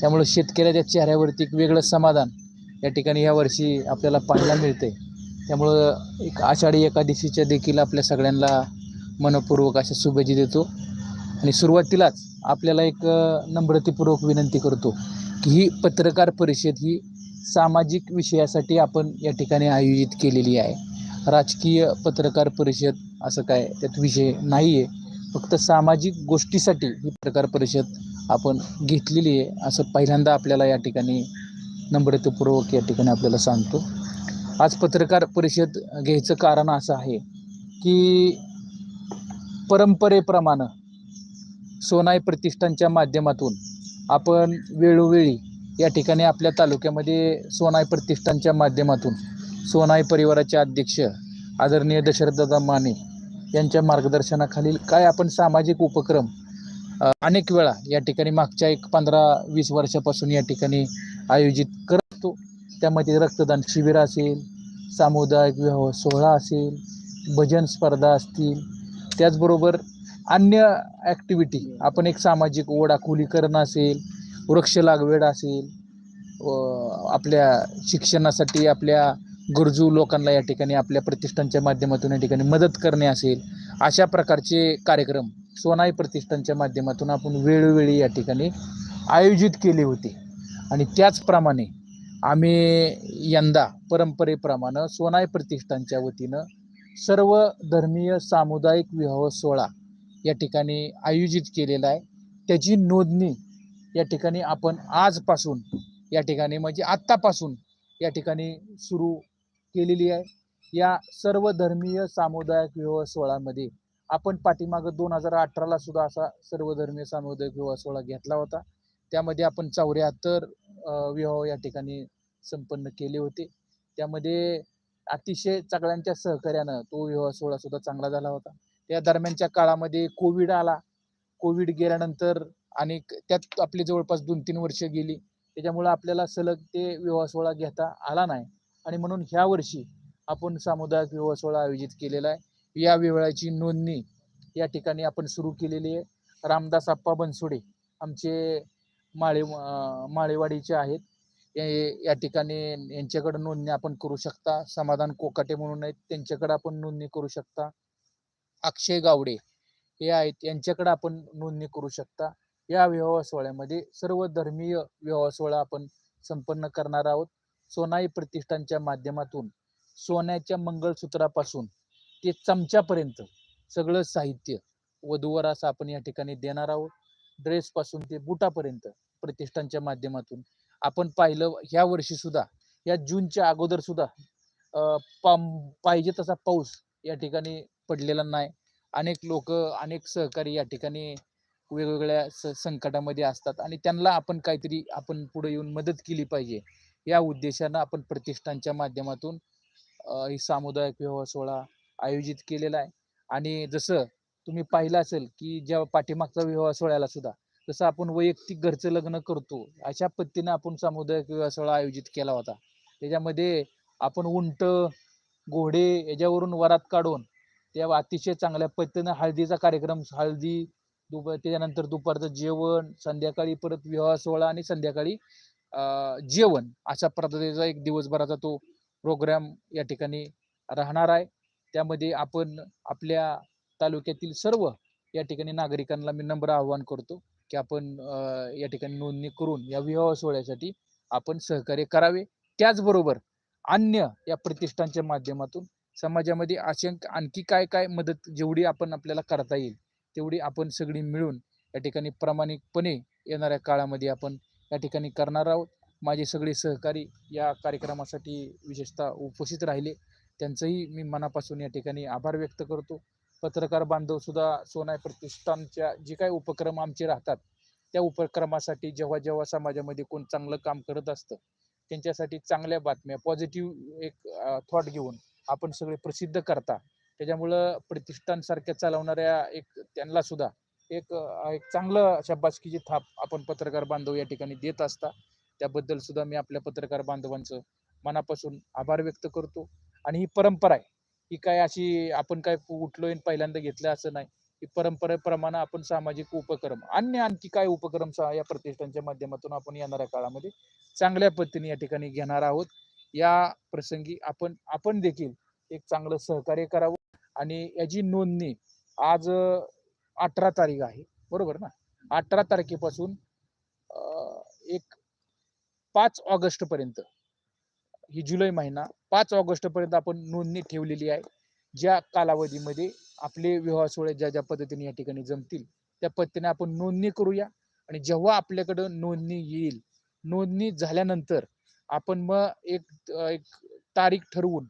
त्यामुळे शेतकऱ्याच्या चेहऱ्यावरती एक वेगळं समाधान या ठिकाणी ह्या वर्षी आपल्याला पाहायला मिळते त्यामुळं एक आषाढी एकादशीच्या देखील आपल्या सगळ्यांना मनपूर्वक अशा शुभेच्छा देतो. आणि सुरुवातीलाच आपल्याला एक नम्रतेपूर्वक विनंती करतो की ही पत्रकार परिषद ही सामाजिक विषयासाठी आपण या ठिकाणी आयोजित केलेली आहे. राजकीय पत्रकार परिषद असं काय त्यात विषय नाही आहे फक्त सामाजिक गोष्टीसाठी ही पत्रकार परिषद आपण घेतलेली आहे. असं पहिल्यांदा आपल्याला या ठिकाणी नम्रतेपूर्वक या ठिकाणी आपल्याला सांगतो. आज पत्रकार परिषद घ्यायचं कारण असं आहे की परंपरेप्रमाणे सोनाई प्रतिष्ठानच्या माध्यमातून आपण वेळोवेळी या ठिकाणी आपल्या तालुक्यामध्ये सोनाई प्रतिष्ठानच्या माध्यमातून सोनाई परिवाराचे अध्यक्ष आदरणीय दशरथदादा माने यांच्या मार्गदर्शनाखालील काय आपण सामाजिक उपक्रम अनेक वेळा या ठिकाणी मागच्या एक पंधरा वीस वर्षापासून या ठिकाणी आयोजित करतो त्यामध्ये रक्तदान शिबिर असेल सामुदायिक विवाह सोहळा असेल भजन स्पर्धा असतील. त्याचबरोबर अन्य ॲक्टिव्हिटी आपण एक सामाजिक ओढा खुलीकरण असेल वृक्ष लागवड असेल आपल्या शिक्षणासाठी आपल्या गरजू लोकांना या ठिकाणी आपल्या प्रतिष्ठानच्या माध्यमातून या ठिकाणी मदत करणे असेल अशा प्रकारचे कार्यक्रम सोनाई प्रतिष्ठानच्या माध्यमातून आपण वेळोवेळी या ठिकाणी आयोजित केले होते. आणि त्याचप्रमाणे आम्ही यंदा परंपरेप्रमाणे सोनाई प्रतिष्ठानच्या वतीनं सर्व धर्मीय सामुदायिक विवाह सोहळा या ठिकाणी आयोजित केलेला आहे. त्याची नोंदणी या ठिकाणी आपण आजपासून या ठिकाणी म्हणजे आत्तापासून या ठिकाणी सुरू केलेली आहे. या सर्व धर्मीय सामुदायिक विवाह सोहळ्यामध्ये आपण पाठीमागं दोन हजार अठराला सुद्धा असा सर्व धर्मीय सामुदायिक विवाह सोहळा घेतला होता. त्यामध्ये आपण चौऱ्याहत्तर विवाह या ठिकाणी संपन्न केले होते. त्यामध्ये अतिशय सगळ्यांच्या सहकार्यानं तो विवाह सोहळा सुद्धा चांगला झाला होता. त्या दरम्यानच्या काळामध्ये कोविड आला. कोविड गेल्यानंतर आणि त्यात आपली जवळपास दोन तीन वर्ष गेली. त्याच्यामुळं आपल्याला सलग ते विवाह सोहळा घेता आला नाही. आणि म्हणून ह्या वर्षी आपण सामुदायिक विवाह सोहळा आयोजित केलेला आहे. या विवाहाची नोंदणी या ठिकाणी आपण सुरू केलेली आहे. रामदास आप्पा बनसोडे आमचे माळे माळेवाडीचे आहेत. हे या ठिकाणी यांच्याकडे नोंदणी आपण करू शकता. समाधान कोकाटे म्हणून आहेत. त्यांच्याकडे आपण नोंदणी करू शकता. अक्षय गावडे हे आहेत. यांच्याकडे आपण नोंदणी करू शकता. या विवाह सोहळ्यामध्ये सर्व धर्मीय विवाह सोहळा आपण संपन्न करणार आहोत. सोनाई प्रतिष्ठानच्या माध्यमातून सोन्याच्या मंगळसूत्रापासून ते चमच्यापर्यंत सगळं साहित्य वधूवर असं आपण या ठिकाणी देणार आहोत. ड्रेसपासून ते बुटापर्यंत प्रतिष्ठानच्या माध्यमातून आपण पाहिलं ह्या वर्षी सुद्धा या जूनच्या अगोदर सुद्धा अं, पाम- पाहिजे तसा पाऊस या ठिकाणी पडलेला नाही. अनेक लोक अनेक सहकारी या ठिकाणी वेगवेगळ्या स संकटामध्ये असतात आणि त्यांना आपण काहीतरी आपण पुढे येऊन मदत केली पाहिजे. या उद्देशानं आपण प्रतिष्ठानच्या माध्यमातून ही सामुदायिक विवाह सोहळा आयोजित केलेला आहे. आणि जसं तुम्ही पाहिलं असेल की ज्या पाठीमागचा विवाह सोहळ्याला सुद्धा जसं आपण वैयक्तिक घरचं लग्न करतो अशा पद्धतीनं आपण सामुदायिक विवाह सोहळा आयोजित केला होता. त्याच्यामध्ये आपण उंट घोडे याच्यावरून वरात काढून त्या अतिशय चांगल्या पद्धतीनं हळदीचा कार्यक्रम हळदी दुप त्याच्यानंतर दुपारचं जेवण संध्याकाळी परत विवाह सोहळा आणि संध्याकाळी जेवण अशा पद्धतीचा एक दिवसभराचा तो प्रोग्राम या ठिकाणी राहणार आहे. त्यामध्ये आपण आपल्या तालुक्यातील सर्व या ठिकाणी नागरिकांना मी नम्र आवाहन करतो की आपण या ठिकाणी नोंदणी करून या विवाह सोहळ्यासाठी आपण सहकार्य करावे. त्याचबरोबर अन्य या प्रतिष्ठानच्या माध्यमातून समाजामध्ये अशंक आणखी काय काय मदत जेवढी आपण आपल्याला करता येईल तेवढी आपण सगळी मिळून या ठिकाणी प्रामाणिकपणे येणाऱ्या काळामध्ये आपण या ठिकाणी करणार आहोत. माझे सगळे सहकारी या कार्यक्रमासाठी विशेषतः उपस्थित राहिले. त्यांचंही मी मनापासून या ठिकाणी आभार व्यक्त करतो. पत्रकार बांधवसुद्धा सोनाय प्रतिष्ठानच्या जे काही उपक्रम आमचे राहतात त्या उपक्रमासाठी जेव्हा जेव्हा समाजामध्ये कोण चांगलं काम करत असतं त्यांच्यासाठी चांगल्या बातम्या पॉझिटिव्ह एक थॉट घेऊन आपण सगळे प्रसिद्ध करता. त्याच्यामुळं प्रतिष्ठानसारख्या चालवणाऱ्या एक त्यांना सुद्धा एक एक चांगलं शाबासकीची थाप आपण पत्रकार बांधव या ठिकाणी देत असता. त्याबद्दल सुद्धा मी आपल्या पत्रकार बांधवांचं मनापासून आभार व्यक्त करतो. आणि ही परंपरा आहे. ही काय अशी आपण काय उठलोय पहिल्यांदा घेतलं असं नाही. ही परंपरेप्रमाणे आपण सामाजिक उपक्रम अन्य आणखी काय उपक्रम या प्रतिष्ठानच्या माध्यमातून आपण येणाऱ्या काळामध्ये चांगल्या पद्धतीने या ठिकाणी घेणार आहोत. या प्रसंगी आपण आपण देखील एक चांगलं सहकार्य करावं. आणि याची नोंदणी आज अठरा तारीख आहे. बरोबर ना? अठरा तारखेपासून अं, एक पाच ऑगस्ट पर्यंत ही जुलै महिना पाच ऑगस्ट पर्यंत आपण नोंदणी ठेवलेली आहे. ज्या कालावधीमध्ये आपले विवाह सोहळे ज्या ज्या पद्धतीने या ठिकाणी जमतील त्या पद्धतीने आपण नोंदणी करूया. आणि जेव्हा आपल्याकडं नोंदणी येईल नोंदणी झाल्यानंतर आपण मग एक एक तारीख ठरवून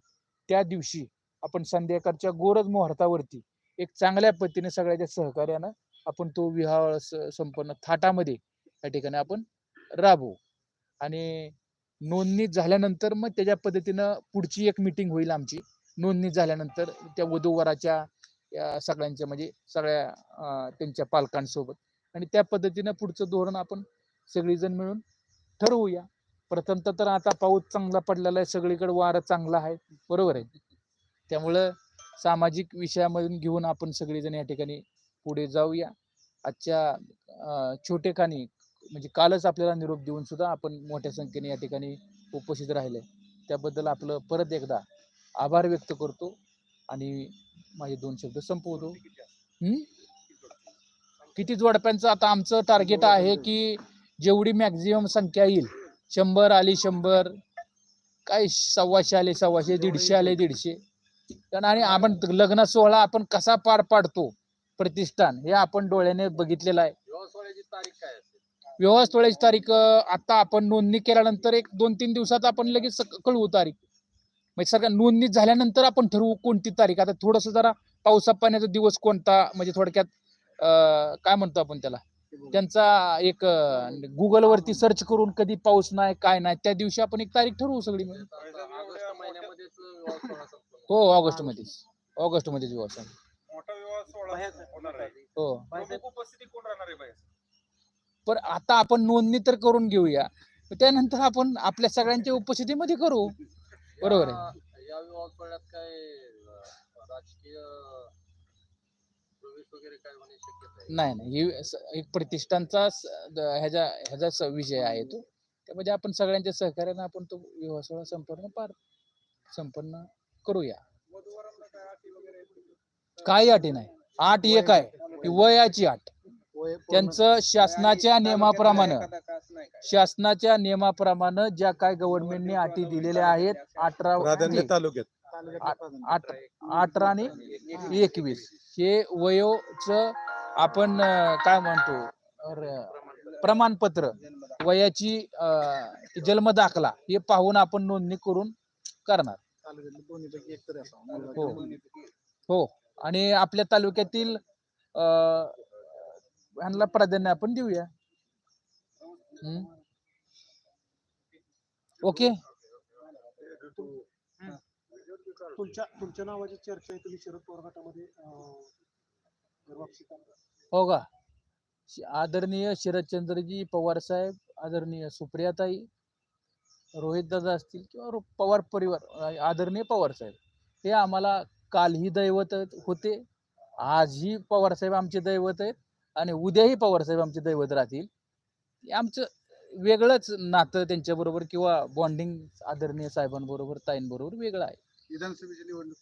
त्या दिवशी आपण संध्याकाळच्या गोरज मुहूर्तावरती एक चांगल्या पद्धतीने सगळ्याच्या सहकार्यानं आपण तो विवाह संपन्न थाटामध्ये या ठिकाणी आपण राबवू. आणि नोंदणी झाल्यानंतर मग त्याच्या पद्धतीनं पुढची एक मिटिंग होईल आमची. नोंदणी झाल्यानंतर त्या वधूवराच्या सगळ्यांच्या म्हणजे सगळ्या त्यांच्या पालकांसोबत. आणि त्या पद्धतीनं पुढचं धोरण आपण सगळीजण मिळून ठरवूया. प्रथमतः तर आता पाऊस चांगला पडलेला आहे. सगळीकडे वारं चांगला आहे. बरोबर आहे. त्यामुळं सामाजिक विषयामधून घेऊन आपण सगळेजण या ठिकाणी पुढे जाऊया. आजच्या छोटेखानी म्हणजे कालच आपल्याला निरोप देऊन सुद्धा आपण मोठ्या संख्येने या ठिकाणी उपस्थित राहिले. त्याबद्दल आपलं परत एकदा आभार व्यक्त करतो आणि माझे दोन शब्द संपवतो. किती जोडप्यांचं आता आमचं टार्गेट आहे की जेवढी मॅक्झिमम संख्या येईल शंभर आली शंभर काय सव्वाशे आले सव्वाशे दीडशे आले दीडशे. कारण आणि आपण लग्न सोहळा आपण कसा पार पाडतो? प्रतिष्ठान हे आपण डोळ्याने बघितलेलं आहे. तारीख विवाह सोहळ्याची तारीख आता आपण नोंदणी केल्यानंतर एक दोन तीन दिवसात आपण लगेच कळवू तारीख. म्हणजे सरकार नोंदणी झाल्यानंतर आपण ठरवू कोणती तारीख. आता थोडस जरा पावसा पाण्याचा दिवस कोणता? म्हणजे थोडक्यात काय म्हणतो आपण त्याला? त्यांचा एक गुगल वरती सर्च करून कधी पाऊस नाही काय नाही त्या दिवशी आपण एक तारीख ठरवू सगळी हो ऑगस्ट मध्येच ऑगस्ट मध्येच विवाह सोहळा. मोठा विवाह सोहळा होणार आहे. हो. प्रमुख उपस्थिती कोण राहणार आहे बाहेर? पण आता आपण नोंदणी तर करून घेऊया. त्यानंतर आपण आपल्या सगळ्यांच्या उपस्थितीमध्ये करू. बरोबर आहे. या- या विवाह सोहळ्यात काय अं, राजकीय प्रवेश वगैरे काय होण्याची शक्यता आहे? नाही नाही. ही स- एक प्रतिष्ठानचा स- द- ह्याचा ह्याचा स- विषय आहे तो. त्यामध्ये आपण सगळ्यांच्या सहकार्याने आपण तो विवाह सोहळा संपन्न पार संपन्न करूया? काही अटी नाही. आठ एक आहे. ती वयाची आठ. त्यांचं शासनाच्या नियमाप्रमाणे? शासनाच्या नियमाप्रमाणे ज्या काय गव्हर्नमेंटने अटी दिलेल्या आहेत अठरा अठरा आणि एकवीस. हे वयोच आपण काय म्हणतो? प्रमाणपत्र. वयाची जन्म दाखला हे पाहून आपण नोंदणी करून करणार. हो. हो. आणि आपल्या तालुक्यातील अं, ह्यांना प्राधान्य आपण देऊया. हम्म. ओके. तुमच्या तुमच्या नावाची चर्चा आहे तुम्ही शरद पवार गटामध्ये अं, घरवापसी करणार. हो का? श- आदरणीय शरदचंद्रजी पवार साहेब आदरणीय सुप्रियाताई रोहित दादा असतील किंवा पवार परिवार आदरणीय पवार साहेब हे आम्हाला कालही दैवत होते. आजही पवार साहेब आमचे दैवत आहेत आणि उद्याही पवार साहेब आमचे दैवत राहतील. आमचं वेगळंच नातं त्यांच्याबरोबर किंवा बॉन्डिंग आदरणीय साहेबांबरोबर ताईंबरोबर वेगळं आहे. विधानसभेची निवडणूक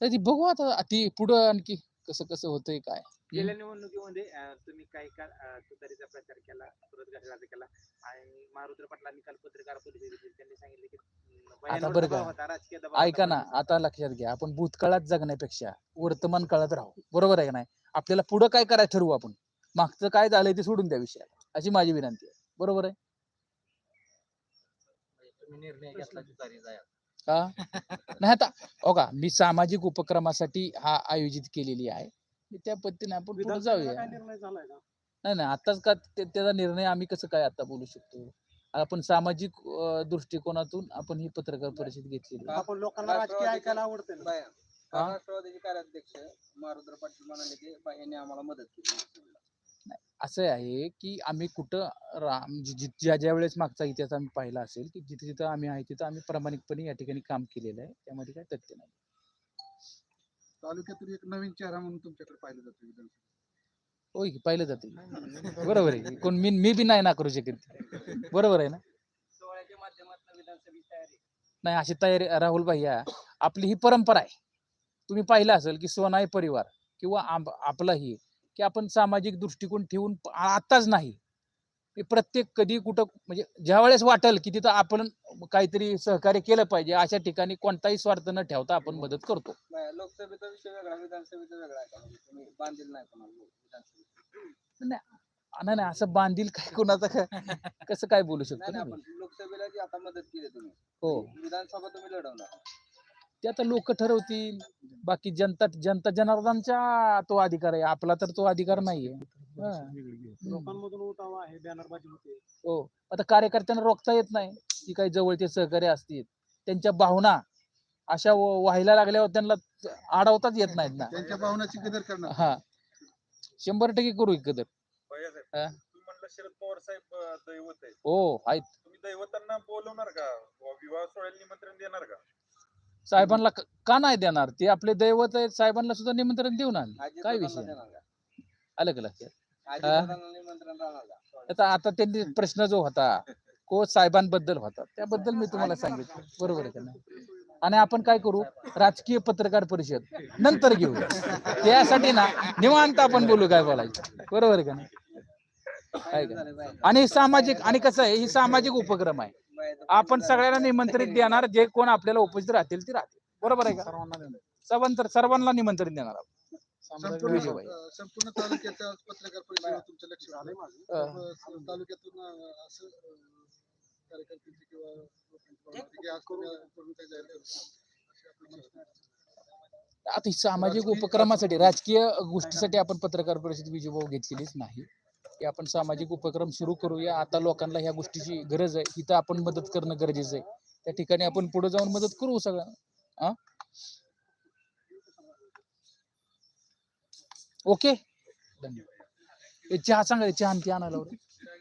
ती बघू आता ती पुढं आणखी कसं कसं होतंय काय? गेल्या निवडणुकीमध्ये तुम्ही काही काळ तुतारीचा प्रचार केला घाटाचा केला आणि मारुद्र पाटलांनी काल पत्रकार परिषदेत. त्यांनी सांगितले की बहिणीवर बरं का? ऐका ना आता लक्षात घ्या आपण भूतकाळात जगण्यापेक्षा वर्तमान काळात राहू बरोबर आहे का नाही? आपल्याला पुढं काय करायचं ठरवू आपण? मागचं काय झालंय ते सोडून द्या विषय अशी माझी विनंती आहे. बरोबर आहे? तुम्ही निर्णय घेतला तुतारी जाया का नाही आता हो का मी सामाजिक उपक्रमासाठी हा आयोजित केलेली आहे. मी त्या पद्धतीने आपण पुढे जाऊया. काय निर्णय झालाय का? नाही नाही आताच का ते- त्याचा निर्णय आम्ही कसं काय आता बोलू शकतो? आपण सामाजिक अं, दृष्टिकोनातून आपण ही पत्रकार परिषद घेतलेली. आहे. आपण लोकांना राजकीय ऐकायला आवडते ना. बाया हा? राष्ट्रवादीचे कार्याध्यक्ष मारुद्र पाटील म्हणाले की बायांनी आम्हाला मदत केली. असं आहे की आम्ही कुठं राम जि- जि- ज्या ज्या वेळेस मागचा इतिहास आम्ही पाहिला असेल की जिथे जिथं आम्ही आहे तिथं आम्ही प्रामाणिकपणे या ठिकाणी काम केलेलं आहे त्यामध्ये काही तथ्य नाही. तालुक्यातून एक नवीन चेहरा म्हणून तुमच्याकडे पाहिलं जातं विधानसभा होय की पाहिलं जाते बरोबर आहे. कोण मी मी बी नाही ना करू शकत बरोबर आहे ना? सोहळ्याच्या माध्यमातून विधानसभेची तयारी. नाही अशी तयारी राहुल भैया आपली ही परंपरा आहे. तुम्ही पाहिलं असेल की सोनाई परिवार किंवा आम- आपला ही की आपण सामाजिक दृष्टिकोन ठेवून आताच नाही प्रत्येक कधी कुठं म्हणजे ज्या वेळेस वाटेल की तिथं आपण काहीतरी सहकार्य केलं पाहिजे अशा ठिकाणी कोणताही स्वार्थ न ठेवता आपण मदत करतो. लोकसभेचा विषय वेगळा विधानसभेचा वेगळा नाही असं बांधील काय कोणाचं काय कसं काय बोलू शकतो ना लोकसभेला जी आता मदत केली तुम्ही हो. विधानसभा तुम्ही लढवणार. ते आता लोक ठरवतील बाकी जनता जनता जनार्दनचा तो अधिकार आहे आपला तर तो अधिकार नाहीये. लोकांमधून उठावा आहे बॅनरबाजी होते. हो. आता कार्यकर्त्यांना रोखता येत नाही की काही जवळचे सहकारी असतील. त्यांच्या भावना अशा व्हायला लागल्यावर त्यांना अडवताच येत नाहीत ना. त्यांच्या भावनाची कदर करणार. हा. शंभर टक्के करू कदर. हा. म्हणलं शरद पवार साहेब अं, दैवत आहे हो आहेत. तुम्ही दैवतांना बोलवणार का? व विवाह सोहळ्याला निमंत्रण देणार का? साहेबांना क- का नाही देणार? ते आपले दैवत आहेत साहेबांना सुद्धा निमंत्रण देऊ ना अजित काय विषय? देणार का? आलं का लक्षात? निमंत्रण राहणार आता आता त्यांनी प्रश्न जो होता को साहेबांबद्दल होता त्याबद्दल मी तुम्हाला सांगितलं. बरोबर आहे का नाही? आणि आपण काय करू? राजकीय पत्रकार परिषद नंतर घेऊ. त्यासाठी ना निवांत आपण बोलू काय बोलायचं. बरोबर आहे का नाही? का. आणि सामाजिक आणि कसं आहे ही सामाजिक उपक्रम आहे. आपण सगळ्यांना. निमंत्रित देणार जे कोण आपल्याला उपस्थित राहतील ते राहतील. बरोबर आहे का? सर्वांना सर्वांना निमंत्रण देणार आपण. संपूर्ण संपूर्ण तालुक्याच्या पत्रकार परिषदेवर तुमचं लक्ष झालंय अं, अं, तालुक्यातून असं कार्यकर्त्यांची किंवा लोकांची आज करून जाहीर. आता ही सामाजिक उपक्रमासाठी राजकीय गोष्टीसाठी आपण पत्रकार परिषद विजयभाऊ घेतलेलीच नाही. की आपण सामाजिक उपक्रम सुरू करूया. आता लोकांना ह्या गोष्टीची गरज आहे. इथं आपण मदत करणं गरजेचं आहे. त्या ठिकाणी आपण पुढे जाऊन मदत करू सगळ्यांना. ओके धन्यवाद हे चहा सांगा चहा आणखी आणायला लावलं.